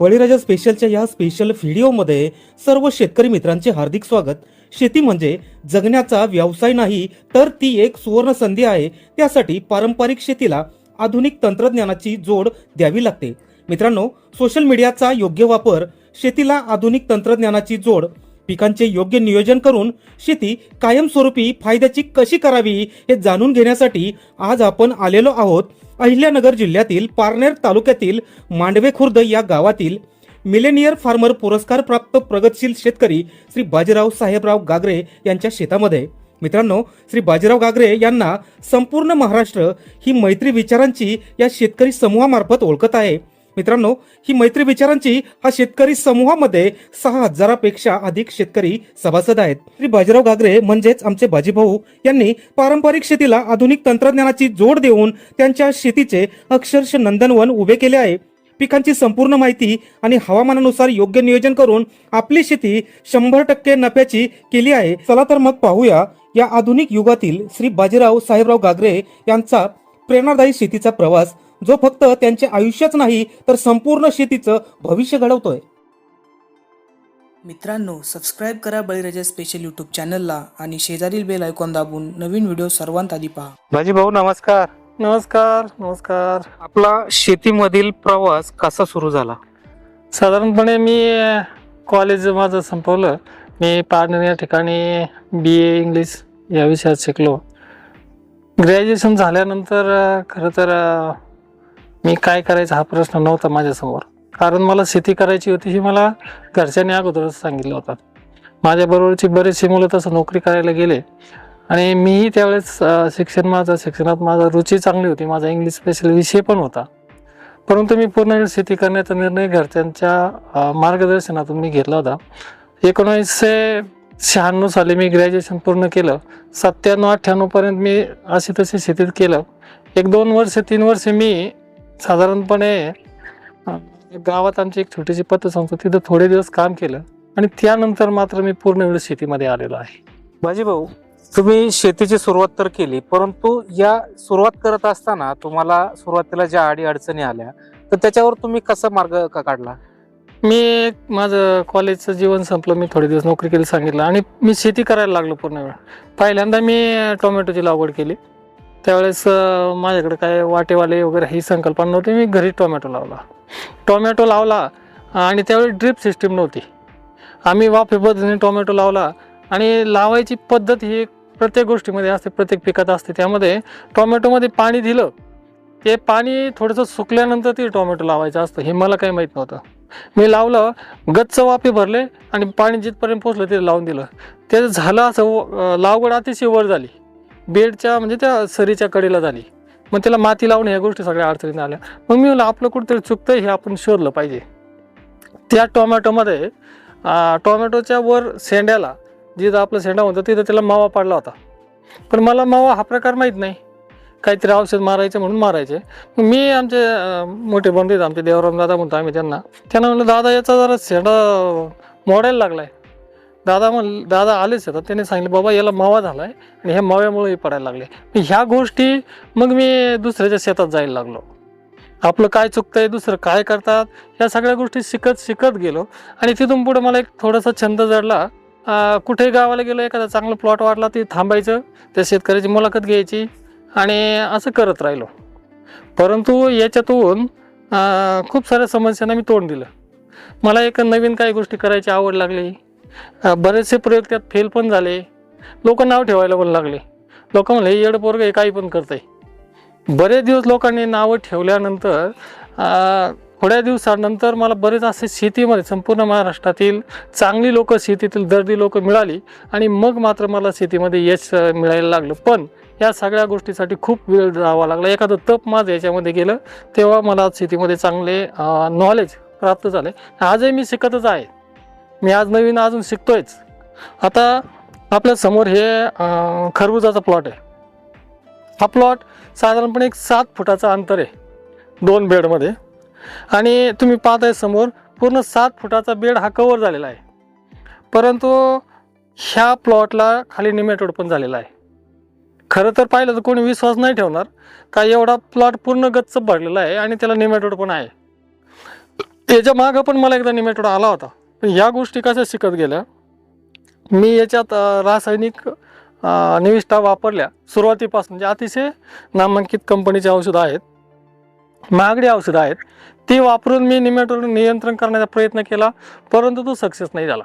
बळीराजा स्पेशलच्या या स्पेशल व्हिडिओमध्ये सर्व शेतकरी मित्रांचे हार्दिक स्वागत. शेती म्हणजे जगण्याचा व्यवसाय नाही तर ती एक सुवर्ण संधी आहे. त्यासाठी पारंपरिक शेतीला आधुनिक तंत्रज्ञानाची जोड द्यावी लागते. मित्रांनो सोशल मीडियाचा योग्य वापर शेतीला आधुनिक तंत्रज्ञानाची जोड पिकांचे योग्य नियोजन करून शेती कायमस्वरूपी फायद्याची कशी करावी हे जाणून घेण्यासाठी आज आपण आलेलो आहोत. अहिल्यानगर जिल्ह्यातील पारनेर तालुक्यातील मांडवे खुर्द या गावातील मिलेनियर फार्मर पुरस्कार प्राप्त प्रगतशील शेतकरी श्री बाजीराव साहेबराव गागरे यांच्या शेतामध्ये. मित्रांनो श्री बाजीराव गागरे यांना संपूर्ण महाराष्ट्र ही मैत्री विचारांची या शेतकरी समूहामार्फत ओळखत आहे. मित्रांनो ही मैत्री विचारांची हा शेतकरी समूहामध्ये सहा हजारापेक्षा अधिक शेतकरी सभासद आहेत. श्री बाजीराव गागरे म्हणजेच आमचे बाजीभाऊ यांनी पारंपरिक शेतीला आधुनिक तंत्रज्ञानाची जोड देऊन त्यांच्या शेतीचे अक्षरश नंदनवन उभे केले आहे. पिकांची संपूर्ण माहिती आणि हवामानानुसार योग्य नियोजन करून आपली शेती शंभर टक्के नफ्याची केली आहे. चला तर मग पाहूया या आधुनिक युगातील श्री बाजीराव साहेबराव गागरे यांचा प्रेरणादायी शेतीचा प्रवास जो फक्त त्यांचे आयुष्यच नाही तर संपूर्ण शेतीचं भविष्य घडवतोय. मित्रांनो सबस्क्राईब करा बळीराजा स्पेशल यूट्यूब चॅनलला आणि शेजारील बेल आयकॉन दाबून नवीन व्हिडिओ सर्वांत आधी पहा. बाजी भाऊ नमस्कार. नमस्कार नमस्कार. आपला शेतीमधील प्रवास कसा सुरू झाला? साधारणपणे मी कॉलेज माझं संपवलं. मी पारनेर या ठिकाणी बी ए इंग्लिश या विषयात शिकलो. ग्रॅज्युएशन झाल्यानंतर खरं तर मी काय करायचं हा प्रश्न नव्हता माझ्यासमोर. कारण मला शेती करायची होती ही मला घरच्यांनी अगोदरच सांगितलं होतं. माझ्याबरोबरची बरेचशी मुलं तसं नोकरी करायला गेले. आणि मीही त्यावेळेस शिक्षण माझं शिक्षणात माझा रुची चांगली होती. माझा इंग्लिश स्पेशल विषय पण होता. परंतु मी पूर्ण वेळ शेती करण्याचा निर्णय घरच्यांच्या मार्गदर्शनातून मी घेतला होता. एकोणीसशे शहाण्णव साली मी ग्रॅज्युएशन पूर्ण केलं. सत्त्याण्णव अठ्ठ्याण्णवपर्यंत मी अशी तशी शेतीत केलं. एक दोन वर्ष तीन वर्ष मी साधारणपणे गावात आमची एक छोटीशी पतसंस्था तिथं थोडे दिवस काम केलं आणि त्यानंतर मात्र मी पूर्ण वेळ शेतीमध्ये आलेलो आहे. बाजी भाऊ तुम्ही शेतीची सुरुवात तर केली परंतु या सुरुवात करत असताना तुम्हाला सुरुवातीला ज्या अडी अडचणी आल्या तर त्याच्यावर तुम्ही कसा मार्ग का काढला? मी माझं कॉलेजचं जीवन संपलं मी थोडे दिवस नोकरी केली सांगितलं आणि मी शेती करायला लागलो पूर्ण वेळ. पहिल्यांदा मी टोमॅटोची लागवड केली. त्यावेळेस माझ्याकडे काय वाटेवाले वगैरे ही संकल्पना नव्हती. मी घरी टोमॅटो लावला. टोमॅटो लावला आणि त्यावेळी ड्रिप सिस्टीम नव्हती. आम्ही वाफे पद्धतीने टोमॅटो लावला आणि लावायची पद्धत ही प्रत्येक गोष्टीमध्ये असते प्रत्येक पिकात असते. त्यामध्ये टोमॅटोमध्ये पाणी दिलं. ते पाणी थोडंसं सुकल्यानंतर ते टोमॅटो लावायचं असतं हे मला काही माहीत नव्हतं. मी लावलं गच्च वाफे भरले आणि पाणी जिथपर्यंत पोचलं ते लावून दिलं. ते झालं असं लागवड अतिशय वर झाली. बेडच्या म्हणजे त्या सरीच्या कडेला झाली. मग त्याला माती लावून ह्या गोष्टी सगळ्या अडचणीत आल्या. मग मी म्हणलं आपलं कुठंतरी चुकतंय हे आपण शोधलं पाहिजे. त्या टोमॅटोमध्ये टोमॅटोच्या वर शेंड्याला जिथं आपलं शेंडा होतं तिथं त्याला मावा पडला होता. पण मला मावा हा प्रकार माहीत नाही. काहीतरी औषध मारायचं म्हणून मारायचे. मग मी आमचे मोठे बंधू आहेत आमचे देवराम दादा म्हणतो आम्ही त्यांना. त्यांना म्हणलं दादा याचा जरा शेंडा मोडायला लागलाय. दादा म्हण दादा आलेच येतात त्याने सांगितलं बाबा याला मावा आहे आणि ह्या माव्यामुळेही पडायला लागले. मग ह्या गोष्टी मग मी दुसऱ्याच्या शेतात जायला लागलो. आपलं काय चुकतंय दुसरं काय करतात या सगळ्या गोष्टी शिकत शिकत गेलो. आणि तिथून पुढे मला एक थोडासा छंद जडला. कुठे कुठेही गावाला गेलो एखादा चांगला प्लॉट वाटला ते थांबायचं त्या शेतकऱ्याची मुलाखत घ्यायची आणि असं करत राहिलो. परंतु याच्यातून खूप साऱ्या समस्यांना मी तोंड दिलं. मला एक नवीन काही गोष्टी करायची आवड लागली. बरेचसे प्रयोग त्यात फेल पण झाले. लोक नाव ठेवायला पण लागले. लोक म्हणले "हे येडं पोरग हे काही पण करतंय. बरेच दिवस लोकांनी नावं ठेवल्यानंतर थोड्या दिवसानंतर मला बरेच असे शेतीमध्ये संपूर्ण महाराष्ट्रातील चांगली लोक शेतीतील दर्दी लोक मिळाली आणि मग मात्र मला शेतीमध्ये यश मिळायला लागलं. पण या सगळ्या गोष्टीसाठी खूप वेळ जावा लागला. एखादं तप माझं याच्यामध्ये गेलं तेव्हा मला शेतीमध्ये चांगले नॉलेज प्राप्त झाले. आजही मी शिकतच आहे. मी आज नवीन अजून शिकतोयच. आता आपल्यासमोर हे खरबुजाचा प्लॉट आहे. हा प्लॉट साधारणपणे एक सात फुटाचं अंतर आहे दोन बेडमध्ये. आणि तुम्ही पाहताय समोर पूर्ण सात फुटाचा बेड हा कवर झालेला आहे. परंतु ह्या प्लॉटला खाली निमेटोड पण झालेला आहे. खरं तर पाहिलं तर कोणी विश्वास नाही ठेवणार का एवढा प्लॉट पूर्ण गच्च भरलेला आहे आणि त्याला निमेटोड पण आहे. त्याच्या मागं पण मला एकदा निमेटोड आला होता. पण ह्या गोष्टी कशा शिकत गेल्या? मी याच्यात रासायनिक निविष्ठा वापरल्या सुरुवातीपासून. जे अतिशय नामांकित कंपनीचे औषधं आहेत. महागडी औषधं आहेत. ती वापरून मी निमेटोड नियंत्रण करण्याचा प्रयत्न केला परंतु तो सक्सेस नाही झाला.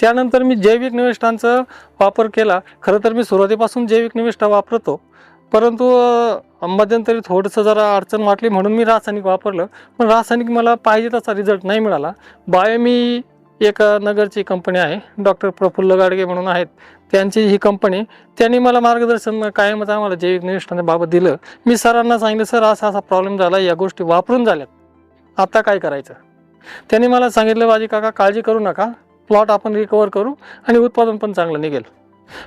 त्यानंतर मी जैविक निविष्ठांचा वापर केला. खरं तर मी सुरुवातीपासून जैविक निविष्ठा वापरतो. परंतु अं, मध्यंतरी थोडंसं जरा अडचण वाटली म्हणून मी रासायनिक वापरलं. पण रासायनिक मला पाहिजे तसा रिझल्ट नाही मिळाला. बायोमी एक नगरची कंपनी आहे. डॉक्टर प्रफुल्ल गाडगे म्हणून आहेत. त्यांची ही कंपनी त्यांनी मला मार्गदर्शन कायमच आम्हाला जैविक निविष्ठांबाबत दिलं. मी सरांना सांगितलं सर असा असा प्रॉब्लेम झाला या गोष्टी वापरून झाल्यात. आता काय करायचं? त्यांनी मला सांगितलं बाजी काका काळजी करू नका. प्लॉट आपण रिकवर करू आणि उत्पादन पण चांगलं निघेल.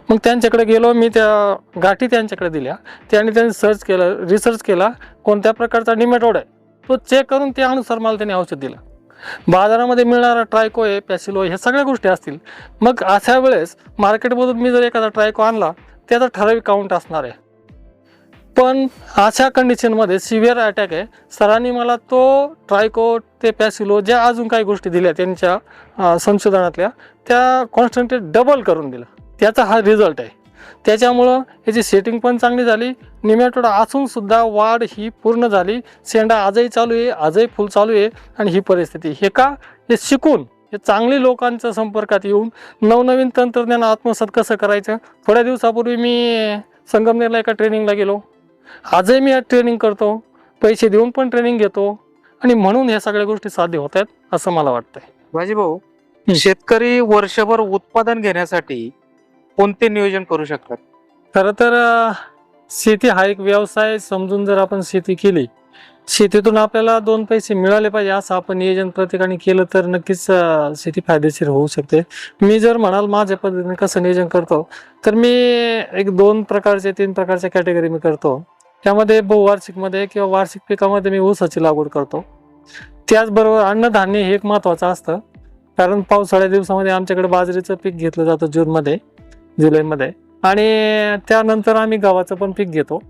मग त्यांच्याकडे गेलो मी त्या गाठी त्यांच्याकडे दिल्या. त्यांनी त्यांनी सर्च केलं रिसर्च केला कोणत्या प्रकारचा निमेटोड आहे? तो चेक करून त्यानुसार मला त्यांनी औषध दिलं. बाजारामध्ये मिळणारा ट्रायको आहे पॅसिलो ह्या सगळ्या गोष्टी असतील. मग अशा वेळेस मार्केटमधून मी जर एखादा ट्रायको आणला त्याचा ठराविक काउंट असणार आहे. पण अशा कंडिशनमध्ये सिव्हिअर अटॅक आहे. सरांनी मला तो ट्रायको ते पॅसिलो ज्या अजून काही गोष्टी दिल्या त्यांच्या संशोधनातल्या त्या कॉन्स्टंटली डबल करून दिल्या. त्याचा हा रिझल्ट आहे. त्याच्यामुळं याची सेटिंग पण चांगली झाली. निमॅटोड असून सुद्धा वाढ ही पूर्ण झाली. शेंडा आजही चालू आहे आजही फुल चालू आहे आणि ही परिस्थिती. हे का? हे शिकून हे चांगली लोकांच्या संपर्कात येऊन नवनवीन तंत्रज्ञान आत्मसात कसं करायचं? थोड्या दिवसापूर्वी मी संगमनेरला एका ट्रेनिंगला गेलो. आजही मी ट्रेनिंग करतो. पैसे देऊन पण ट्रेनिंग घेतो. आणि म्हणून ह्या सगळ्या गोष्टी साध्य होत आहेत असं मला वाटतंय. भाजी भाऊ. शेतकरी वर्षभर उत्पादन घेण्यासाठी कोणते नियोजन करू शकतात? खरं तर शेती हा एक व्यवसाय समजून जर आपण शेती केली शेतीतून आपल्याला दोन पैसे मिळाले पाहिजे असं आपण नियोजन प्रत्येकाने केलं तर नक्कीच शेती फायदेशीर होऊ शकते. मी जर म्हणाल माझ्या पद्धतीने कसं नियोजन करतो तर मी एक दोन प्रकारचे तीन प्रकारच्या कॅटेगरी मी करतो. त्यामध्ये बहुवार्षिकमध्ये किंवा वार्षिक पिकामध्ये मी ऊसाची लागवड करतो. त्याचबरोबर अन्नधान्य हे एक महत्त्वाचं असतं. कारण पावसाळ्या दिवसामध्ये आमच्याकडे बाजरीचं पीक घेतलं जातं जूनमध्ये. जुलैमध्ये आणि त्यानंतर आम्ही गव्हाचं पण पीक घेतो.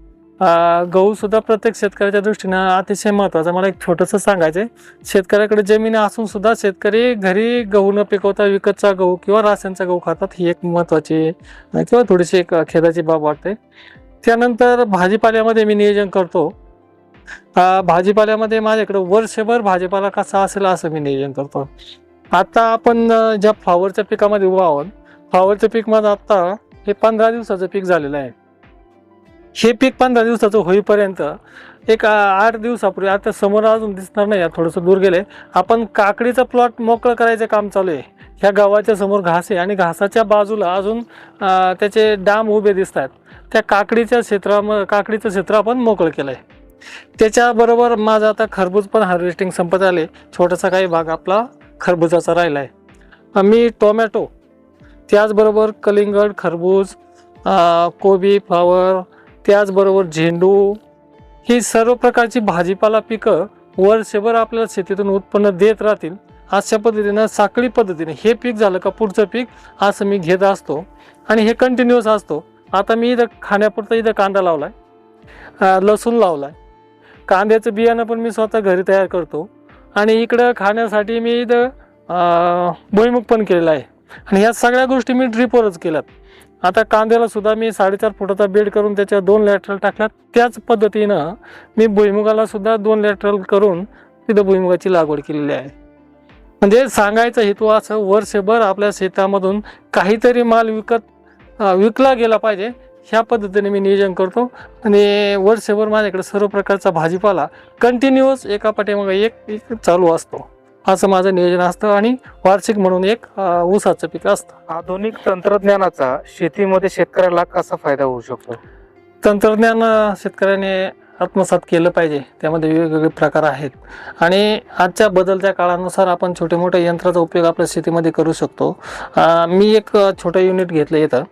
गहू सुद्धा प्रत्येक शेतकऱ्याच्या दृष्टीनं अतिशय महत्त्वाचं मला एक छोटंसं सांगायचं आहे. शेतकऱ्याकडे जमीन असून सुद्धा शेतकरी घरी गहू न पिकवता विकतचा गहू किंवा रासायनचा गहू खातात ही एक महत्त्वाची किंवा थोडीशी एक खेदाची बाब वाटते. त्यानंतर भाजीपाल्यामध्ये मी नियोजन करतो. भाजीपाल्यामध्ये माझ्याकडे वर्षभर भाजीपाला कसा असेल असं मी नियोजन करतो. आता आपण ज्या फ्लॉवरच्या पिकामध्ये उभा आहोत फावरचं पीक माझं आत्ता हे पंधरा दिवसाचं पीक झालेलं आहे. हे पीक पंधरा दिवसाचं होईपर्यंत एक आठ दिवसापूर्वी आता समोर अजून दिसणार नाही थोडंसं दूर गेले. आपण काकडीचं प्लॉट मोकळं करायचं काम चालू आहे. ह्या गावाच्या समोर घास आहे आणि घासाच्या बाजूला अजून त्याचे डाम उभे दिसत आहेत त्या काकडीच्या क्षेत्राम काकडीचं क्षेत्र आपण मोकळं केलं आहे त्याच्याबरोबर माझं आता खरबूज पण हार्वेस्टिंग संपत आले. छोटासा काही भाग आपला खरबुजाचा राहिला आहे मी टोमॅटो त्याचबरोबर कलिंगड खरबूज कोबी फ्लावर त्याचबरोबर झेंडू ही सर्व प्रकारची भाजीपाला पिकं वर्षभर आपल्याला शेतीतून उत्पन्न देत राहतील. अशा पद्धतीनं साखळी पद्धतीने हे पीक झालं का पुढचं पीक असं मी घेत असतो. आणि हे कंटिन्युअस असतो. आता मी इथं खाण्यापुरतं इथं कांदा लावलाय. आहे लसूण लावलाय. कांद्याचं बियाणं पण मी स्वतः घरी तयार करतो. आणि इकडं खाण्यासाठी मी इथं अ, भुईमुग पण केलेला आहे. आणि ह्या सगळ्या गोष्टी मी ड्रिपवरच केल्यात. आता कांद्याला सुद्धा मी साडेचार फुटाचा बेड करून त्याच्या दोन लॅटरल टाकल्यात. त्याच पद्धतीनं मी भुईमुगाला सुद्धा दोन लॅटरल करून तिथं भुईमुगाची लागवड केलेली आहे. म्हणजे सांगायचा हेतू असं वर्षभर आपल्या शेतामधून काहीतरी माल विकत विकला गेला पाहिजे. ह्या पद्धतीने मी नियोजन करतो. आणि वर्षभर माझ्याकडे सर्व प्रकारचा भाजीपाला कंटिन्युअस एका पाठीमागे एक एक चालू असतो. असं माझं नियोजन असतं आणि वार्षिक म्हणून एक ऊसाचं पीक असतं. आधुनिक तंत्रज्ञानाचा शेतीमध्ये शेतकऱ्याला कसा फायदा होऊ शकतो? तंत्रज्ञान शेतकऱ्याने आत्मसात केलं पाहिजे. त्यामध्ये वेगवेगळे प्रकार आहेत. आणि आजच्या बदलत्या काळानुसार आपण छोटे मोठे यंत्राचा उपयोग आपल्या शेतीमध्ये करू शकतो. मी एक छोटं युनिट घेतलं इथं.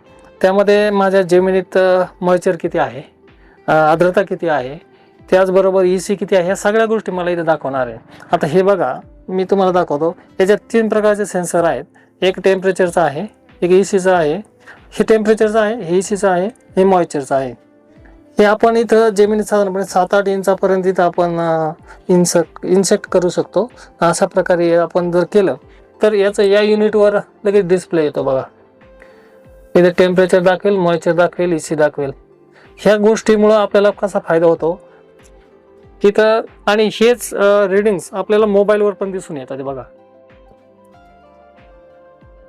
त्यामध्ये माझ्या जमिनीत मॉइश्चर किती आहे? आर्द्रता किती आहे? त्याचबरोबर ई सी किती आहे? ह्या सगळ्या गोष्टी मला इथे दाखवणार आहे. आता हे बघा मी तुम्हाला दाखवतो. याच्यात तीन प्रकारचे सेन्सर आहेत. एक टेम्परेचरचा आहे एक ई सीचा आहे. हे टेम्परेचरचं आहे हे ई सीचं आहे हे मॉइश्चरचं आहे. हे आपण इथं जमिनीत साधारणपणे सात आठ इंचापर्यंत इथं आपण इन्सक इन्सेक्ट करू शकतो. अशा प्रकारे आपण जर केलं तर याचं या युनिटवर लगेच डिस्प्ले येतो बघा. इथे टेम्परेचर दाखवेल मॉइश्चर दाखवेल इसी दाखवेल. ह्या गोष्टीमुळं आपल्याला कसा फायदा होतो? तिथं आणि हेच रिडिंग्स आपल्याला मोबाईलवर पण दिसून येतात बघा.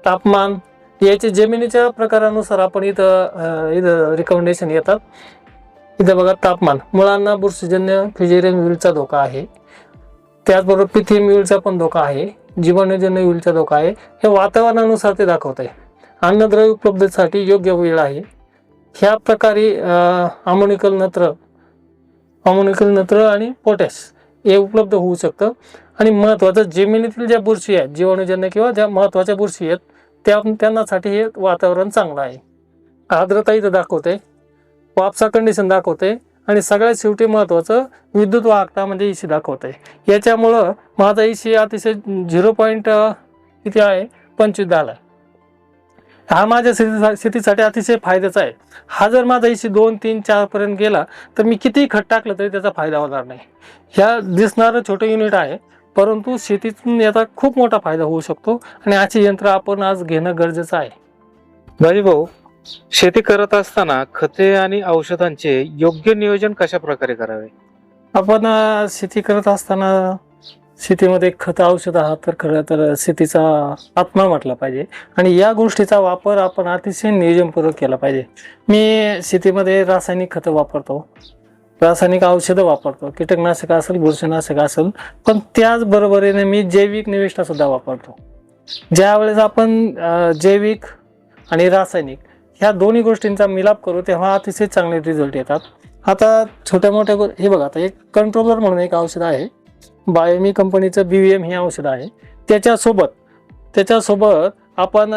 तापमान याचे जमिनीच्या प्रकारानुसार आपण इथं इथं रिकमेंडेशन येतात. इथं बघा तापमान मुळांना बुरशीजन्य फिजेरियन विलचा धोका आहे. त्याचबरोबर पिथियम विलचा पण धोका आहे. जीवाणूजन्य विलचा धोका आहे. हे वातावरणानुसार ते दाखवत आहे अन्नद्रव्य उपलब्धतेसाठी योग्य वेळ आहे. ह्या प्रकारे अमोनिकल नत्र अमोनिकल नत्र आणि पोटॅश हे उपलब्ध होऊ शकतं. आणि महत्त्वाचं जमिनीतील ज्या बुरशी आहेत जीवाणूजन्य किंवा ज्या महत्त्वाच्या बुरशी आहेत त्या त्यांनासाठी हे वातावरण चांगलं आहे. आर्द्रता इथं दाखवते. वापसा कंडिशन दाखवते. आणि सगळ्यात शेवटी महत्त्वाचं विद्युत वाहकता म्हणजे इसी दाखवते. याच्यामुळं माझा इसी अतिशय झिरो पॉईंट किती आहे पंचवीस झाला आहे हा माझ्या शेती शेतीसाठी अतिशय फायद्याचा आहे. हा जर माझा इशी दोन तीन चार पर्यंत गेला तर मी कितीही खत टाकलं तरी त्याचा फायदा होणार नाही. ह्या दिसणारं छोटं युनिट आहे परंतु शेतीतून याचा खूप मोठा फायदा होऊ शकतो आणि अशी यंत्र आपण आज घेणं गरजेचं आहे. भाऊ शेती करत असताना खते आणि औषधांचे योग्य नियोजन कशा प्रकारे करावे? आपण शेती करत असताना शेतीमध्ये खत औषध हा तर खरं तर शेतीचा आत्मा म्हटला पाहिजे. आणि या गोष्टीचा वापर आपण अतिशय नियोजनपूर्वक केला पाहिजे. मी शेतीमध्ये रासायनिक खतं वापरतो. रासायनिक औषधं वापरतो. कीटकनाशक असेल बुरशीनाशक असेल पण त्याच बरोबरीने मी जैविक निविष्ठा सुद्धा वापरतो. ज्यावेळेस आपण जैविक आणि रासायनिक ह्या दोन्ही गोष्टींचा मिलाप करू तेव्हा अतिशय चांगले रिझल्ट येतात. आता छोट्या मोठ्या हे बघा आता एक कंट्रोलर म्हणून एक औषध आहे. बायोमी कंपनीचं बी व्ही एम हे औषध आहे. त्याच्यासोबत त्याच्यासोबत आपण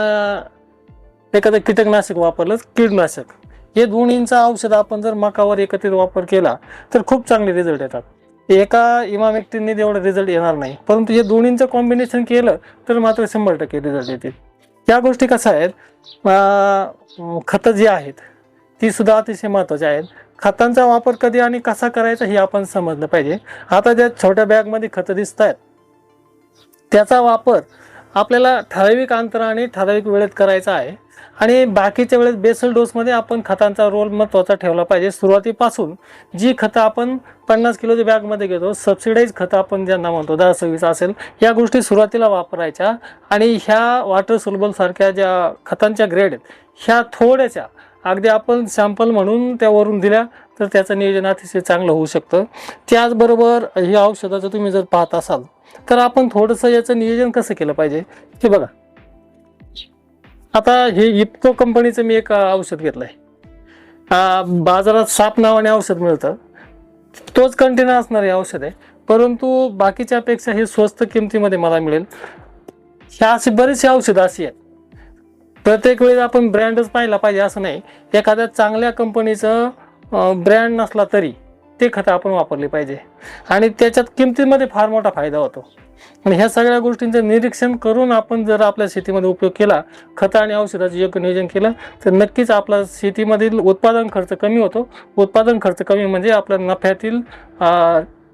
एखादं कीटकनाशक वापरलं कीडनाशक हे दोन्हींचं औषध आपण जर मकावर एकत्रित वापर केला तर खूप चांगले रिझल्ट येतात. एका इमामेक्टिनने तेवढा रिझल्ट येणार नाही. परंतु हे दोन्हींचं कॉम्बिनेशन केलं तर मात्र शंभर टक्के रिझल्ट येतील. या गोष्टी कशा आहेत? खतं जी आहेत ती सुद्धा अतिशय महत्त्वाची आहेत. खतांचा वापर कधी आणि कसा करायचा हे आपण समजलं पाहिजे. आता ज्या छोट्या बॅगमध्ये खतं दिसत आहेत त्याचा वापर आपल्याला ठराविक अंतराने ठराविक वेळेत करायचा आहे. आणि बाकीच्या वेळेस बेसल डोसमध्ये आपण खतांचा रोल महत्त्वाचा ठेवला पाहिजे. सुरुवातीपासून जी खतं आपण पन्नास किलोच्या बॅगमध्ये घेतो सबसिडाईज खतं आपण ज्यांना म्हणतो दहा सव्वीस असेल या गोष्टी सुरुवातीला वापरायच्या. आणि ह्या वॉटर सुलबलसारख्या ज्या खतांच्या ग्रेड आहेत ह्या थोड्याशा अगदी आपण सॅम्पल म्हणून त्यावरून दिल्या तर त्याचं नियोजन अतिशय चांगलं होऊ शकतं. त्याचबरोबर हे औषधाचं तुम्ही जर पाहत असाल तर आपण थोडंसं याचं नियोजन कसं केलं पाहिजे हे बघा. आता हे इप्को कंपनीचं मी एक औषध घेतलं आहे बाजारात साप नावाने औषध मिळतं. तोच कंटेनर असणार हे औषध आहे. परंतु बाकीच्यापेक्षा हे स्वस्त किमतीमध्ये मला मिळेल. ह्या अशी बरीचशी औषधं अशी आहेत. प्रत्येक वेळेस आपण ब्रँडच पाहिला पाहिजे असं नाही. एखाद्या चांगल्या कंपनीचं ब्रँड नसला तरी ते खतं आपण वापरली पाहिजे. आणि त्याच्यात किमतीमध्ये फार मोठा फायदा होतो. आणि ह्या सगळ्या गोष्टींचं निरीक्षण करून आपण जर आपल्या शेतीमध्ये उपयोग केला खतं आणि औषधाचं योग्य नियोजन केलं तर नक्कीच आपला शेतीमधील उत्पादन खर्च कमी होतो. उत्पादन खर्च कमी म्हणजे आपल्या नफ्यातील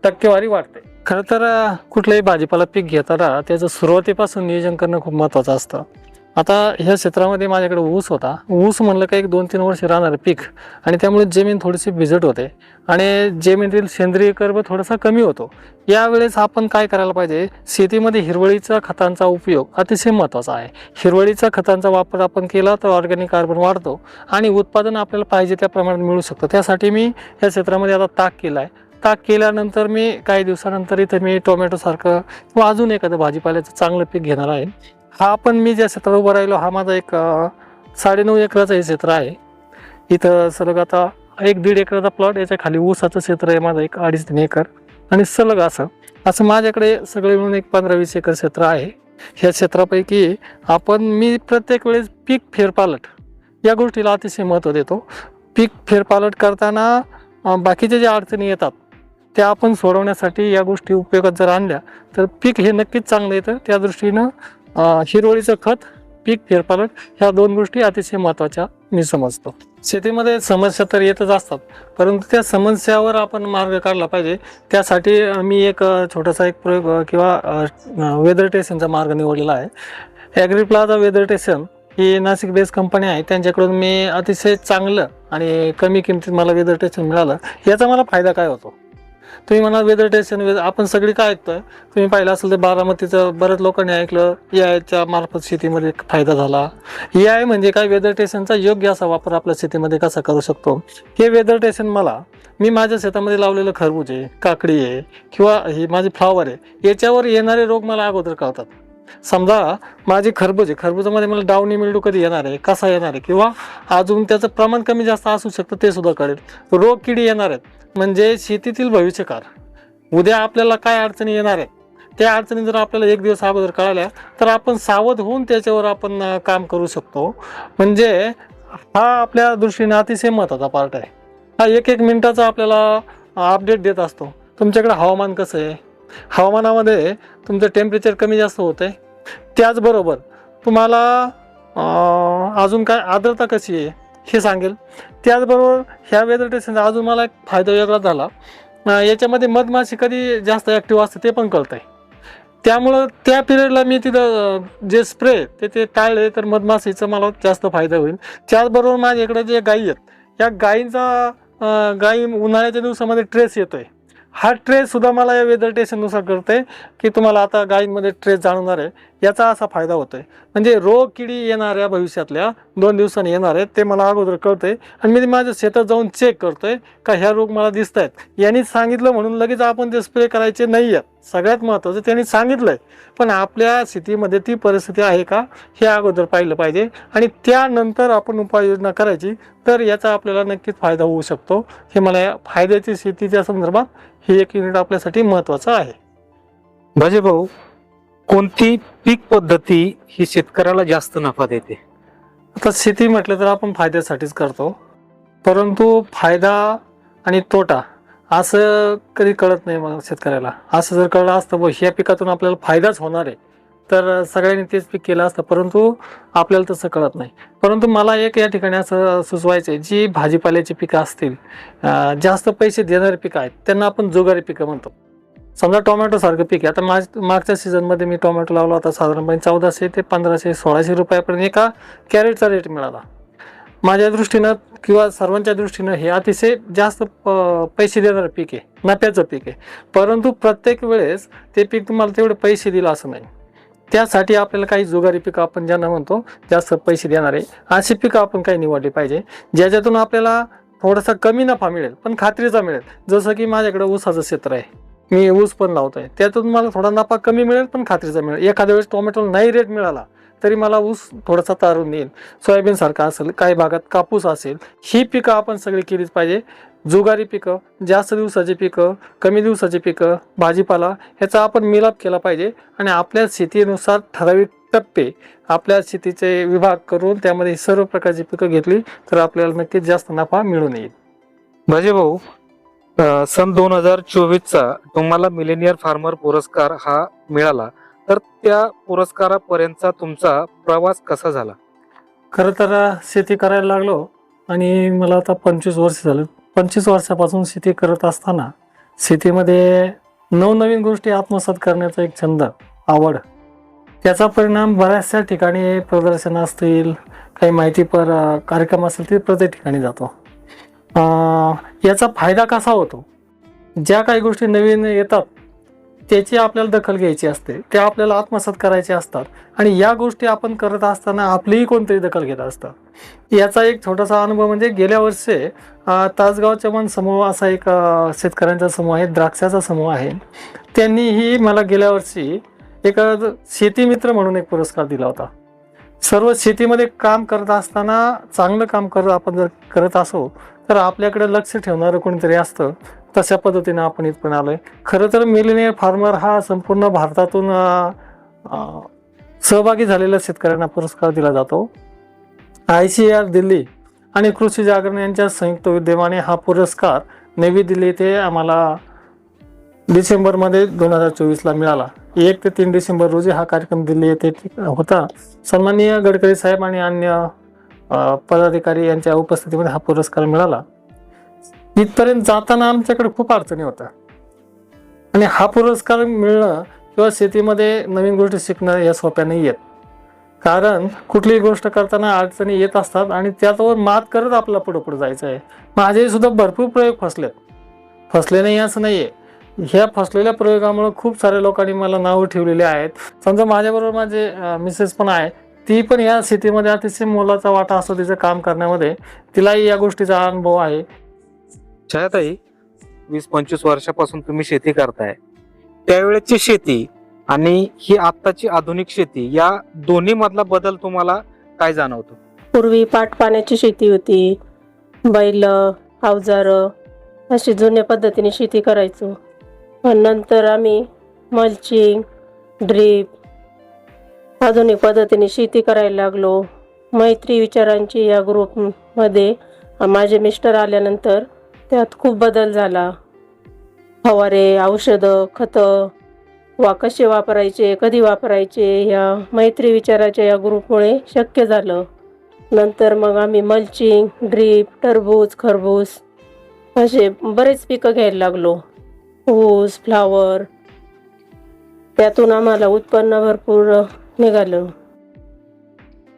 टक्केवारी वाढते. खरं तर कुठलंही भाजीपाला पीक घेताना त्याचं सुरुवातीपासून नियोजन करणं खूप महत्त्वाचं असतं. आता ह्या क्षेत्रामध्ये माझ्याकडे ऊस होता. ऊस म्हणलं का एक दोन तीन वर्ष राहणारं पीक. आणि त्यामुळे जमीन थोडीशी भिजट होते. आणि जमिनीतील सेंद्रिय कर्ब थोडासा कमी होतो. यावेळेस आपण काय करायला पाहिजे? शेतीमध्ये हिरवळीचा खतांचा उपयोग अतिशय महत्त्वाचा आहे. हिरवळीचा खतांचा वापर आपण केला तर ऑर्गॅनिक कार्बन वाढतो आणि उत्पादन आपल्याला पाहिजे त्या प्रमाणात मिळू शकतं. त्यासाठी मी या क्षेत्रामध्ये आता ताक केला आहे ताक केल्यानंतर मी काही दिवसानंतर इथं मी टोमॅटोसारखं किंवा अजून एखादं भाजीपाल्याचं चांगलं पीक घेणार आहे. हा आपण मी ज्या क्षेत्रात उभा राहिलो हा माझा एक साडेनऊ एकराचं हे क्षेत्र आहे. इथं सलग आता एक दीड एकराचा प्लॉट याच्या खाली ऊसाचं क्षेत्र आहे माझं एक अडीच तीन एकर. आणि सलग असं असं माझ्याकडे सगळे मिळून एक पंधरा वीस एकर क्षेत्र आहे. ह्या क्षेत्रापैकी आपण मी प्रत्येक वेळेस पीक फेरपालट या गोष्टीला अतिशय महत्त्व देतो. पीक फेरपालट करताना बाकीच्या ज्या अडचणी येतात त्या आपण सोडवण्यासाठी या गोष्टी उपयोगात जर आणल्या तर पीक हे नक्कीच चांगलं येतं. त्या दृष्टीनं हिरवळीचं खत पीक फेरपालट ह्या दोन गोष्टी अतिशय महत्त्वाच्या मी समजतो. शेतीमध्ये समस्या तर येतच असतात परंतु त्या समस्यावर आपण मार्ग काढला पाहिजे. त्यासाठी मी एक छोटासा एक प्रयोग किंवा वेदर टेशनचा मार्ग निवडलेला आहे. ॲग्री प्लाझा वेदर टेशन ही नाशिक बेस कंपनी आहे. त्यांच्याकडून मी अतिशय चांगलं आणि कमी किमतीत मला वेदर टेशन मिळालं. याचा मला फायदा काय होतो? तुम्ही म्हणा वेदर स्टेशन आपण सगळी काय ऐकतोय? तुम्ही पाहिलं असेल तर बारामतीचं बऱ्याच लोकांनी ऐकलं याच्या मार्फत शेतीमध्ये फायदा झाला. ए आय म्हणजे काय? वेदर स्टेशनचा योग्य असा वापर आपल्या शेतीमध्ये कसा करू शकतो? हे वेदर स्टेशन मला मी माझ्या शेतामध्ये लावलेलं खरबूज आहे काकडी आहे किंवा हे माझे फ्लॉवर आहे याच्यावर येणारे रोग मला अगोदर कळतात. समजा माझी खरबूज आहे खरबुजामध्ये मला डावणी मिळडू कधी येणार आहे कसा येणार आहे किंवा अजून त्याचं प्रमाण कमी जास्त असू शकतं ते सुद्धा कळेल. रोग किडी येणार आहेत म्हणजे शेतीतील भविष्यकार उद्या आपल्याला काय अडचणी येणार आहेत त्या अडचणी जर आपल्याला एक दिवस अगोदर कळाल्या तर आपण सावध होऊन त्याच्यावर आपण काम करू शकतो. म्हणजे हा आपल्या दृष्टीने अतिशय महत्त्वाचा पार्ट आहे. हा एक एक मिनिटाचा आपल्याला अपडेट देत असतो. तुमच्याकडे हवामान कसं आहे? हवामानामध्ये तुमचं टेम्परेचर कमी जास्त होतं आहे त्याचबरोबर तुम्हाला अजून काय आर्द्रता कशी आहे हे सांगेल. त्याचबरोबर ह्या वेदर स्टेशनचा अजून मला एक फायदा वेगळा झाला. याच्यामध्ये मधमाशी कधी जास्त ॲक्टिव्ह असते ते पण कळतंय. त्यामुळं त्या पिरियडला मी तिथं जे स्प्रे ते ते टाळले तर मधमाशीचा मला जास्त फायदा होईल. त्याचबरोबर माझ्याकडे जे गायी आहेत या गायींचा गाई गायी उन्हाळ्याच्या दिवसामध्ये ट्रेस येतो आहे हा ट्रेस सुद्धा मला या वेदर स्टेशननुसार करते की तुम्हाला आता गायींमध्ये ट्रेस जाणवणार आहे. याचा असा फायदा होतो आहे म्हणजे रोग किडी येणाऱ्या भविष्यातल्या दोन दिवसांनी येणार आहेत ते मला अगोदर कळतंय. आणि मी ते माझ्या शेतात जाऊन चेक करतोय का ह्या रोग मला दिसत आहेत यांनी सांगितलं म्हणून लगेच आपण ते स्प्रे करायचे नाही आहेत सगळ्यात महत्त्वाचं त्यांनी सांगितलंय. पण आपल्या शेतीमध्ये ती परिस्थिती आहे का हे अगोदर पाहिलं पाहिजे. आणि त्यानंतर आपण उपाययोजना करायची तर याचा आपल्याला नक्कीच फायदा होऊ शकतो. हे मला या फायद्याची शेतीच्या संदर्भात हे एक युनिट आपल्यासाठी महत्त्वाचं आहे. भाजे भाऊ कोणती पीक पद्धती ही शेतकऱ्याला जास्त नफा देते? आता शेती म्हटलं तर आपण फायद्यासाठीच करतो. परंतु फायदा आणि तोटा असं कधी कळत नाही मग शेतकऱ्याला. असं जर कळलं असतं व ह्या पिकातून आपल्याला फायदाच होणार आहे तर सगळ्यांनी तेच पीक केलं असतं. परंतु आपल्याला तसं कळत नाही. परंतु मला एक या ठिकाणी असं सुचवायचं आहे जी भाजीपाल्याची पिकं असतील जास्त पैसे देणारी पिकं आहेत त्यांना आपण जोगारी पिकं म्हणतो. समजा टोमॅटो सारखं पीक आहे. आता माझ मागच्या सीझनमध्ये मी टोमॅटो लावला होता साधारणपणे चौदाशे ते पंधराशे सोळाशे रुपयापर्यंत एका कॅरेटचा रेट मिळाला. माझ्या दृष्टीनं किंवा सर्वांच्या दृष्टीनं हे अतिशय जास्त प- पैसे देणारं पीक आहे. नफ्याचं पीक आहे. परंतु प्रत्येक वेळेस ते पीक तुम्हाला तेवढे पैसे दिलं असं नाही. त्यासाठी आपल्याला काही जुगारी पिकं आपण ज्यांना म्हणतो जास्त पैसे देणारे अशी पिकं आपण काही निवडली पाहिजे. ज्याच्यातून आपल्याला थोडासा कमी नफा मिळेल पण खात्रीचा मिळेल. जसं की माझ्याकडे ऊसाचं क्षेत्र आहे. मी ऊस पण लावतोय. त्यातून मला थोडा नफा कमी मिळेल पण खात्रीचा मिळेल. एखाद्या वेळेस टोमॅटोला नाही रेट मिळाला तरी मला ऊस थोडासा तारून येईल. सोयाबीन सारखा असेल काही भागात कापूस असेल ही पिकं आपण सगळी केलीच पाहिजे. जुगारी पिकं जास्त दिवसाची पिकं कमी दिवसाची पिकं भाजीपाला ह्याचा आपण मिलाप केला पाहिजे. आणि आपल्या शेतीनुसार ठराविक टप्पे आपल्या शेतीचे विभाग करून त्यामध्ये सर्व प्रकारची पिकं घेतली तर आपल्याला नक्कीच जास्त नफा मिळून येईल. भाजे भाऊ सन दोन हजार चोवीसचा तुम्हाला मिलेनियर फार्मर पुरस्कार हा मिळाला. तर त्या पुरस्कारापर्यंतचा तुमचा प्रवास कसा झाला? खरं तर शेती करायला लागलो आणि मला आता पंचवीस वर्ष झालं. पंचवीस वर्षापासून शेती करत असताना शेतीमध्ये नवनवीन गोष्टी आत्मसात करण्याचा एक छंद आवड. त्याचा परिणाम बऱ्याचशा ठिकाणी प्रदर्शन असतील काही माहितीपर कार्यक्रम असतील ते प्रत्येक ठिकाणी जातो. याचा फायदा कसा होतो? ज्या काही गोष्टी नवीन येतात त्याची आपल्याला दखल घ्यायची असते त्या आपल्याला आत्मसात करायचे असतात आणि या गोष्टी आपण करत असताना आपलीही कोणतरी दखल घेत असतात. याचा एक छोटासा अनुभव म्हणजे गेल्या वर्षी तासगाव चमन समूह असा एक शेतकऱ्यांचा समूह आहे द्राक्षाचा समूह आहे. त्यांनीही मला गेल्या वर्षी एक शेतीमित्र म्हणून एक पुरस्कार दिला होता. सर्व शेतीमध्ये काम करत असताना चांगलं काम करत आपण जर करत असो तर आपल्याकडे लक्ष ठेवणारं कोणीतरी असतं तशा पद्धतीनं आपण इथपर्यंत आहे खरं तर मिलिनियर फार्मर हा संपूर्ण भारतातून सहभागी झालेल्या शेतकऱ्यांना पुरस्कार दिला जातो. आय सी आर दिल्ली आणि कृषी जागरण यांच्या संयुक्त विद्यमाने हा पुरस्कार नवी दिल्ली येथे आम्हाला डिसेंबरमध्ये दोन हजार चोवीसला मिळाला. एक ते तीन डिसेंबर रोजी हा कार्यक्रम दिल्ली येथे होता. सन्माननीय गडकरी साहेब आणि अन्य पदाधिकारी यांच्या उपस्थितीमध्ये हा पुरस्कार मिळाला. इथपर्यंत जाताना आमच्याकडे खूप अडचणी होत्या. आणि हा पुरस्कार मिळणं किंवा शेतीमध्ये नवीन गोष्टी शिकणं या सोप्या नाही आहेत. कारण कुठलीही गोष्ट करताना अडचणी येत असतात आणि त्याच्यावर मात करत आपल्याला पुढं पुढं जायचं आहे. माझे सुद्धा भरपूर प्रयोग फसलेत. फसले नाही असं नाही आहे ह्या फसलेल्या प्रयोगामुळे खूप साऱ्या लोकांनी मला नावं ठेवलेली आहेत. समजा माझ्याबरोबर माझे मिसेस पण आहे. ती पण या शेतीमध्ये अतिशय मोलाचा वाटा असतो तिचं काम करण्यामध्ये. तिलाही या गोष्टीचा अनुभव आहे. छायाताई वीस पंचवीस वर्षापासून तुम्ही शेती करताय. त्यावेळेची शेती आणि ही आत्ताची आधुनिक शेती या दोन्ही मधला बदल तुम्हाला काय जाणवतो? पूर्वी पाट पाण्याची शेती होती बैल अवजार अशी जुन्या पद्धतीने शेती करायचो. पण नंतर आम्ही मल्चिंग ड्रीप आधुनिक पद्धतीने शेती करायला लागलो. मैत्री विचारांची या ग्रुपमध्ये माझे मिस्टर आल्यानंतर त्यात खूप बदल झाला. फवारे औषधं खतं वा कसे वापरायचे कधी वापरायचे या मैत्री विचाराच्या या ग्रुपमुळे शक्य झालं. नंतर मग आम्ही मल्चिंग ड्रीप टरबूज खरबूज असे बरेच पिकं घ्यायला लागलो. ऊस फ्लावर त्यातून आम्हाला उत्पन्न भरपूर निघालं.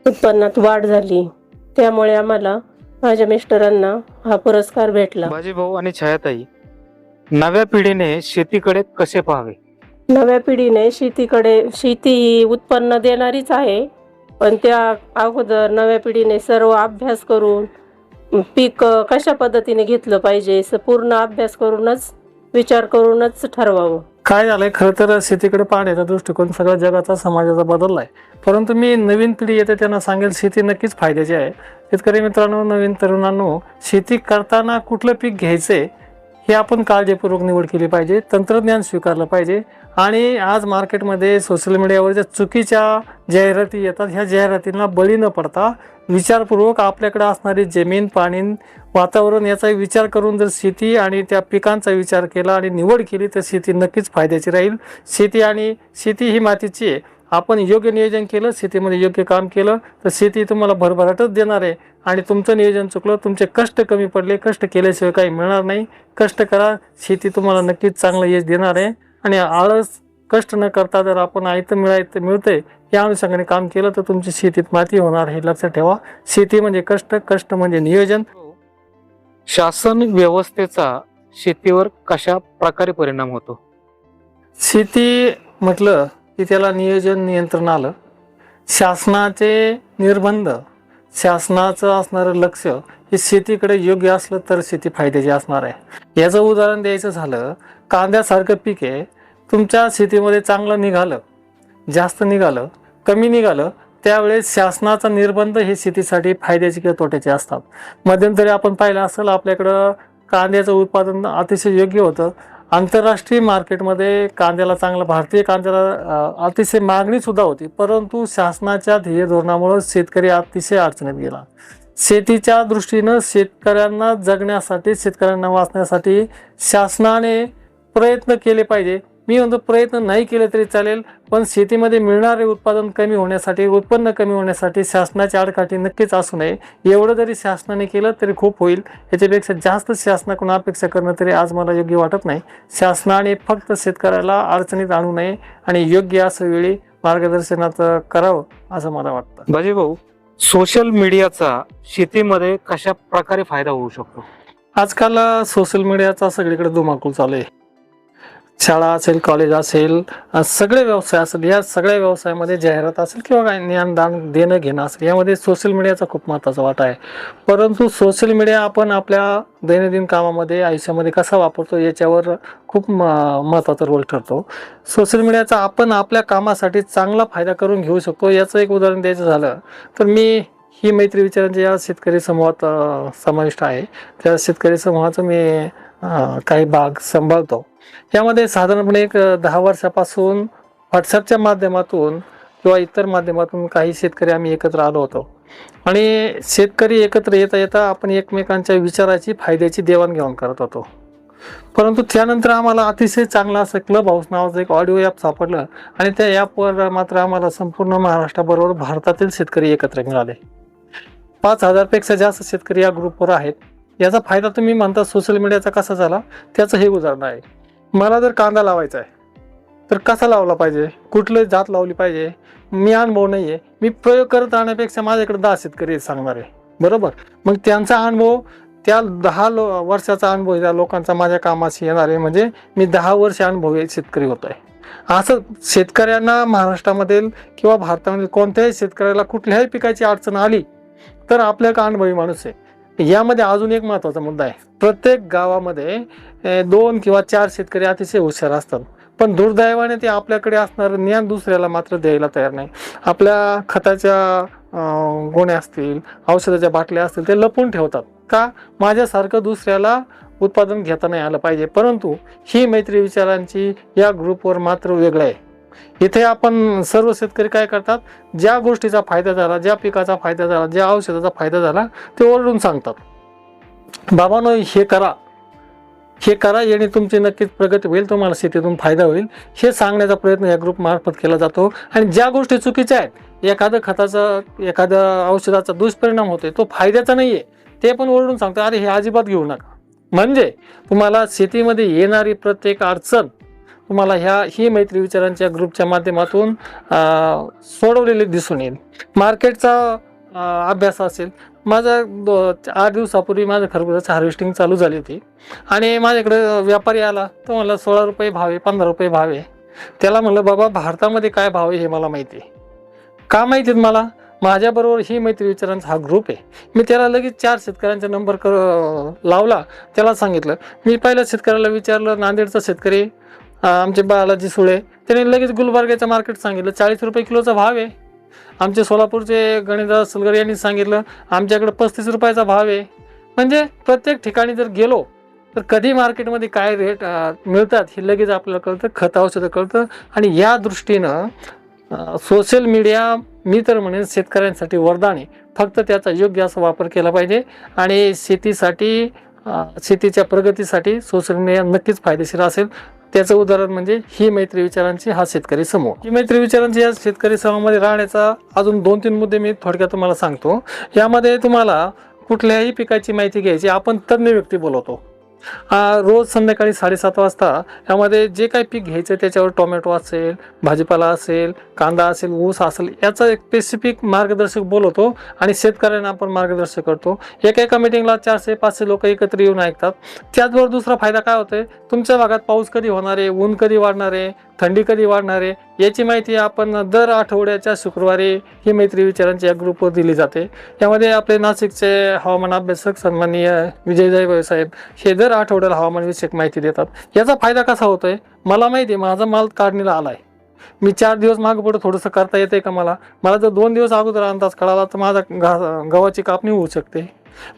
उत्पन्नात वाढ झाली. त्यामुळे आम्हाला माझ्या मिस्टरांना हा पुरस्कार भेटला. बाजी भाऊ आणि छायाताई नव्या पिढीने शेतीकडे कसे पाहावे? नव्या पिढीने शेतीकडे शेती ही उत्पन्न देणारीच आहे पण त्या अगोदर नव्या पिढीने सर्व अभ्यास करून पीक कशा पद्धतीने घेतलं पाहिजे पूर्ण अभ्यास करूनच विचार करूनच ठरवावं. काय झालंय? खरं तर शेतीकडे पाहण्याचा दृष्टिकोन सगळ्या जगाचा समाजाचा बदलला आहे परंतु मी नवीन पिढी येते त्यांना सांगेल शेती नक्कीच फायद्याची आहे. शेतकरी मित्रांनो नवीन तरुणांनो शेती करताना कुठलं पीक घ्यायचंय? हे आपण काळजीपूर्वक निवड केली पाहिजे तंत्रज्ञान स्वीकारलं पाहिजे आणि आज मार्केटमध्ये सोशल मीडियावर ज्या चुकीच्या जाहिराती येतात. ह्या जाहिरातींना बळी न पडता विचारपूर्वक आपल्याकडे असणारी जमीन पाणी वातावरण याचा विचार करून जर शेती आणि त्या पिकांचा विचार केला आणि निवड केली तर शेती नक्कीच फायद्याची राहील. शेती आणि शेती ही मातीची आहे. आपण योग्य नियोजन केलं शेतीमध्ये योग्य काम केलं तर शेती तुम्हाला भरभराटच देणार आहे. आणि तुमचं नियोजन चुकलं तुमचे कष्ट कमी पडले कष्ट केल्याशिवाय काही मिळणार नाही. कष्ट करा शेती तुम्हाला नक्कीच चांगलं यश देणार आहे. आणि आळस कष्ट न करता जर आपण आयतं मिळायचं मिळतंय या अनुषंगाने काम केलं तर तुमची शेतीत माती होणार हे लक्षात ठेवा. शेती म्हणजे कष्ट कष्ट म्हणजे नियोजन. शासन व्यवस्थेचा शेतीवर कशा प्रकारे परिणाम होतो? शेती म्हटलं की त्याला नियोजन नियंत्रण आलं. शासनाचे निर्बंध शासनाचं असणारं लक्ष हे शेतीकडे योग्य असलं तर शेती फायद्याची असणार आहे. याचं उदाहरण द्यायचं झालं कांद्यासारखं पीक आहे तुमच्या शेतीमध्ये चांगलं निघालं जास्त निघालं कमी निघालं त्यावेळेस शासनाचा निर्बंध हे शेतीसाठी फायद्याचे किंवा तोट्याचे असतात. मध्यंतरी आपण पाहिलं असेल आपल्याकडं कांद्याचं उत्पादन अतिशय योग्य होतं. आंतरराष्ट्रीय मार्केटमध्ये कांद्याला चांगलं भारतीय कांद्याला अतिशय मागणीसुद्धा होती. परंतु शासनाच्या ध्येय धोरणामुळं शेतकरी अतिशय अडचणीत गेला. शेतीच्या दृष्टीनं शेतकऱ्यांना जगण्यासाठी शेतकऱ्यांना वाचण्यासाठी शासनाने प्रयत्न केले पाहिजे. मी म्हणतो प्रयत्न नाही केले तरी चालेल पण शेतीमध्ये मिळणारे उत्पादन कमी होण्यासाठी उत्पन्न कमी होण्यासाठी शासनाची आडकाठी नक्कीच असू नये. एवढं जरी शासनाने केलं तरी खूप होईल. याच्यापेक्षा जास्त शासनाकडून अपेक्षा करणं तरी आज मला योग्य वाटत नाही. शासनाने फक्त शेतकऱ्याला अडचणीत आणू नये आणि योग्य असं वेळी मार्गदर्शनात करावं असं मला वाटतं. बाजी भाऊ सोशल मीडियाचा शेतीमध्ये कशा प्रकारे फायदा होऊ शकतो? आजकाल सोशल मीडियाचा सगळीकडे धुमाकूळ चालू आहे. शाळा असेल कॉलेज असेल सगळे व्यवसाय असेल या सगळ्या व्यवसायामध्ये जाहिरात असेल किंवा काही ज्ञानदान देणं घेणं असेल यामध्ये सोशल मीडियाचा खूप महत्त्वाचा वाटा आहे. परंतु सोशल मीडिया आपण आपल्या दैनंदिन कामामध्ये आयुष्यामध्ये कसा वापरतो याच्यावर खूप म महत्त्वाचा रोल ठरतो. सोशल मीडियाचा आपण आपल्या कामासाठी चांगला फायदा करून घेऊ शकतो याचं एक उदाहरण द्यायचं झालं तर मी ही मैत्री विचारांच्या या शेतकरी समूहात समाविष्ट आहे. त्या शेतकरी समूहाचं मी काही भाग सांभाळतो. यामध्ये साधारणपणे एक दहा वर्षापासून व्हॉट्सअपच्या माध्यमातून किंवा इतर माध्यमातून काही शेतकरी आम्ही एकत्र आलो होतो. आणि शेतकरी एकत्र येता येता आपण एकमेकांच्या विचाराची फायद्याची देवाणघेवाण करत होतो. परंतु त्यानंतर आम्हाला अतिशय चांगला असं क्लब हाऊस नावाचं एक ऑडिओ ॲप सापडलं आणि त्या ॲपवर मात्र आम्हाला संपूर्ण महाराष्ट्राबरोबर भारतातील शेतकरी एकत्र मिळाले. पाच हजारपेक्षा जास्त शेतकरी या ग्रुपवर आहेत. याचा फायदा तुम्ही म्हणता सोशल मीडियाचा कसा झाला? त्याचं हे उदाहरण आहे. मला जर कांदा लावायचा आहे तर कसा लावला पाहिजे? कुठलं जात लावली पाहिजे. मी अनुभव नाही आहे मी प्रयोग करत राहण्यापेक्षा माझ्याकडे दहा शेतकरी आहेत आहे बरोबर? मग त्यांचा अनुभव त्या दहा लो वर्षाचा अनुभव त्या लोकांचा माझ्या कामाशी येणार आहे. म्हणजे मी दहा वर्ष अनुभवी शेतकरी होतो आहे. असं शेतकऱ्यांना महाराष्ट्रामधील किंवा भारतामधील कोणत्याही शेतकऱ्याला कुठल्याही पिकाची अडचण आली तर आपल्या का अनुभवी माणूस आहे. यामध्ये अजून एक महत्त्वाचा मुद्दा आहे. प्रत्येक गावामध्ये दोन किंवा चार शेतकरी अतिशय हुशार असतात. पण दुर्दैवाने ते आपल्याकडे असणारं ज्ञान दुसऱ्याला मात्र द्यायला तयार नाही. आपल्या खताच्या गोण्या असतील औषधाच्या बाटल्या असतील ते लपून ठेवतात. का? माझ्यासारखं दुसऱ्याला उत्पादन घेता नाही आलं पाहिजे. परंतु ही मैत्री विचारांची या ग्रुपवर मात्र वेगळं आहे. इथे आपण सर्व शेतकरी काय करतात ज्या गोष्टीचा फायदा झाला ज्या पिकाचा फायदा झाला ज्या औषधाचा फायदा झाला ते ओरडून सांगतात. बाबानो हे करा. हे करा याने तुमची नक्कीच प्रगती होईल तुम्हाला शेतीतून फायदा होईल. हे सांगण्याचा प्रयत्न या ग्रुपमार्फत केला जातो. आणि ज्या गोष्टी चुकीच्या आहेत एखादं खताचा एखाद्या औषधाचा दुष्परिणाम होतोय तो फायद्याचा नाही आहे ते पण ओरडून सांगतो अरे हे अजिबात घेऊ नका. म्हणजे तुम्हाला शेतीमध्ये येणारी प्रत्येक अडचण तुम्हाला ह्या ही मैत्री विचारांच्या ग्रुपच्या माध्यमातून सोडवलेली दिसून येईल. मार्केटचा अभ्यास असेल. माझा दो आठ दिवसापूर्वी माझं खरबुजाचं हार्वेस्टिंग चालू झाली होती. आणि माझ्याकडे व्यापारी आला. तो मला सोळा रुपये भाव आहे पंधरा रुपये भाव आहे. त्याला म्हणलं बाबा भारतामध्ये काय भाव आहे हे मला माहिती आहे. का माहिती आहेत मला? माझ्याबरोबर ही मैत्री विचारांचा हा ग्रुप आहे. मी त्याला लगेच चार शेतकऱ्यांचा नंबर कर लावला. त्याला सांगितलं मी पहिल्या शेतकऱ्याला विचारलं नांदेडचा शेतकरी आमचे बालाजी सुळे त्यांनी लगेच गुलबर्ग्याचं मार्केट सांगितलं चाळीस रुपये किलोचा भाव आहे. आमचे सोलापूरचे गणेशदास सलगर यांनी सांगितलं आमच्याकडे पस्तीस रुपयाचा भाव आहे. म्हणजे प्रत्येक ठिकाणी जर गेलो तर कधी मार्केटमध्ये काय रेट मिळतात हे लगेच आपल्याला कळतं खत औषधं कळतं. आणि या दृष्टीनं सोशल मीडिया मी तर म्हणेन शेतकऱ्यांसाठी वरदान आहे. फक्त त्याचा योग्य असा वापर केला पाहिजे. आणि शेतीसाठी शेतीच्या प्रगतीसाठी सोशल मीडिया नक्कीच फायदेशीर असेल. त्याचं उदाहरण म्हणजे ही मैत्री विचारांची हा शेतकरी समूह. ही मैत्री विचारांची या शेतकरी समूहामध्ये राहण्याचा अजून दोन तीन मुद्दे मी थोडक्यात तुम्हाला सांगतो. यामध्ये तुम्हाला कुठल्याही पिकाची माहिती घ्यायची आपण तज्ज्ञ व्यक्ती बोलवतो. रोज संध्याकाळी साडेसात वाजता यामध्ये जे काही पीक घ्यायचं त्याच्यावर टोमॅटो असेल भाजीपाला असेल कांदा असेल ऊस असेल याचा एक स्पेसिफिक मार्गदर्शक बोलवतो आणि शेतकऱ्यांना आपण मार्गदर्शक करतो. एका एका मिटिंगला चारशे पाचशे लोक एकत्र येऊन ऐकतात. त्याचबरोबर दुसरा फायदा काय होतोय? तुमच्या भागात पाऊस कधी होणार आहे? ऊन कधी वाढणार आहे? थंडी कधी वाढणार आहे याची माहिती आपण दर आठवड्याच्या शुक्रवारी ही मैत्री विचारांची या ग्रुपवर दिली जाते. यामध्ये आपले नाशिकचे हवामान अभ्यासक सन्माननीय विजय साहेब हे दर आठवड्याला हवामानविषयक माहिती देतात. याचा फायदा कसा होतोय? मला माहिती आहे माझा माल काढणीला आला आहे मी चार दिवस मागं पुढे थोडंसं करता येते का मला? मला जर दोन दिवस अगोदर अंदाज कळाला तर माझा घा गव्हाची कापणी होऊ शकते.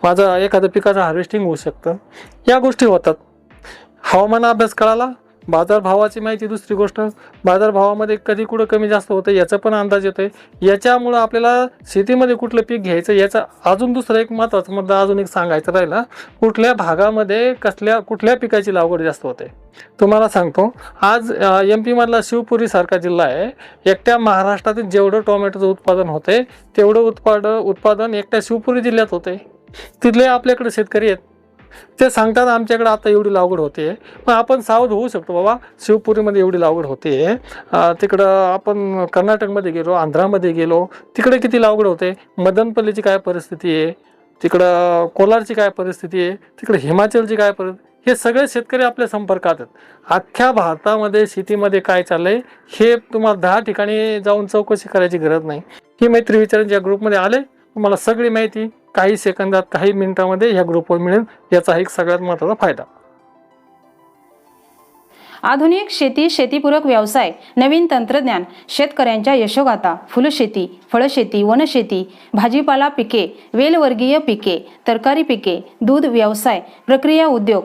माझं एखादं पिकाचं हार्वेस्टिंग होऊ शकतं. या गोष्टी होतात. हवामान अभ्यास कळाला बाजारभावाची माहिती दुसरी गोष्ट. बाजारभावामध्ये कधी कुठं कमी जास्त होतं याचा पण अंदाज येतो आहे याच्यामुळं आपल्याला शेतीमध्ये कुठलं पीक घ्यायचं याचा अजून दुसरा एक महत्त्वाचा मुद्दा अजून एक सांगायचा राहिला. कुठल्या भागामध्ये कसल्या कुठल्या पिकाची लागवड जास्त होते? तुम्हाला सांगतो. आज एम पीमधला शिवपुरी सारखा जिल्हा आहे. एकट्या महाराष्ट्रातील जेवढं टोमॅटोचं उत्पादन होते तेवढं उत्पाद उत्पादन एकट्या शिवपुरी जिल्ह्यात होते. तिथले आपल्याकडे शेतकरी आहेत. ते सांगतात आमच्याकडे आता एवढी लागवड होते. मग आपण सावध होऊ शकतो बाबा. शिवपुरीमध्ये एवढी लागवड होते. तिकडं आपण कर्नाटकमध्ये गेलो आंध्रामध्ये गेलो. तिकडे किती लागवड होते? मदनपल्लीची काय परिस्थिती आहे? तिकडं कोलारची काय परिस्थिती आहे? तिकडे हिमाचलची काय परिस्थिती हे सगळे शेतकरी आपल्या संपर्कात आहेत. अख्ख्या भारतामध्ये शेतीमध्ये काय चाललंय? हे तुम्हाला दहा ठिकाणी जाऊन चौकशी करायची गरज नाही. ही मैत्री विचारांच्या ग्रुपमध्ये आले. तुम्हाला सगळी माहिती काही सेकंदात काही मिनिटामध्ये ह्या ग्रुपवर मिळेल याचा एक सगळ्यात महत्त्वाचा फायदा. आधुनिक शेती शेतीपूरक व्यवसाय नवीन तंत्रज्ञान शेतकऱ्यांच्या यशोगाथा फुलशेती फळशेती वनशेती भाजीपाला पिके वेलवर्गीय पिके तरकारी पिके दूध व्यवसाय प्रक्रिया उद्योग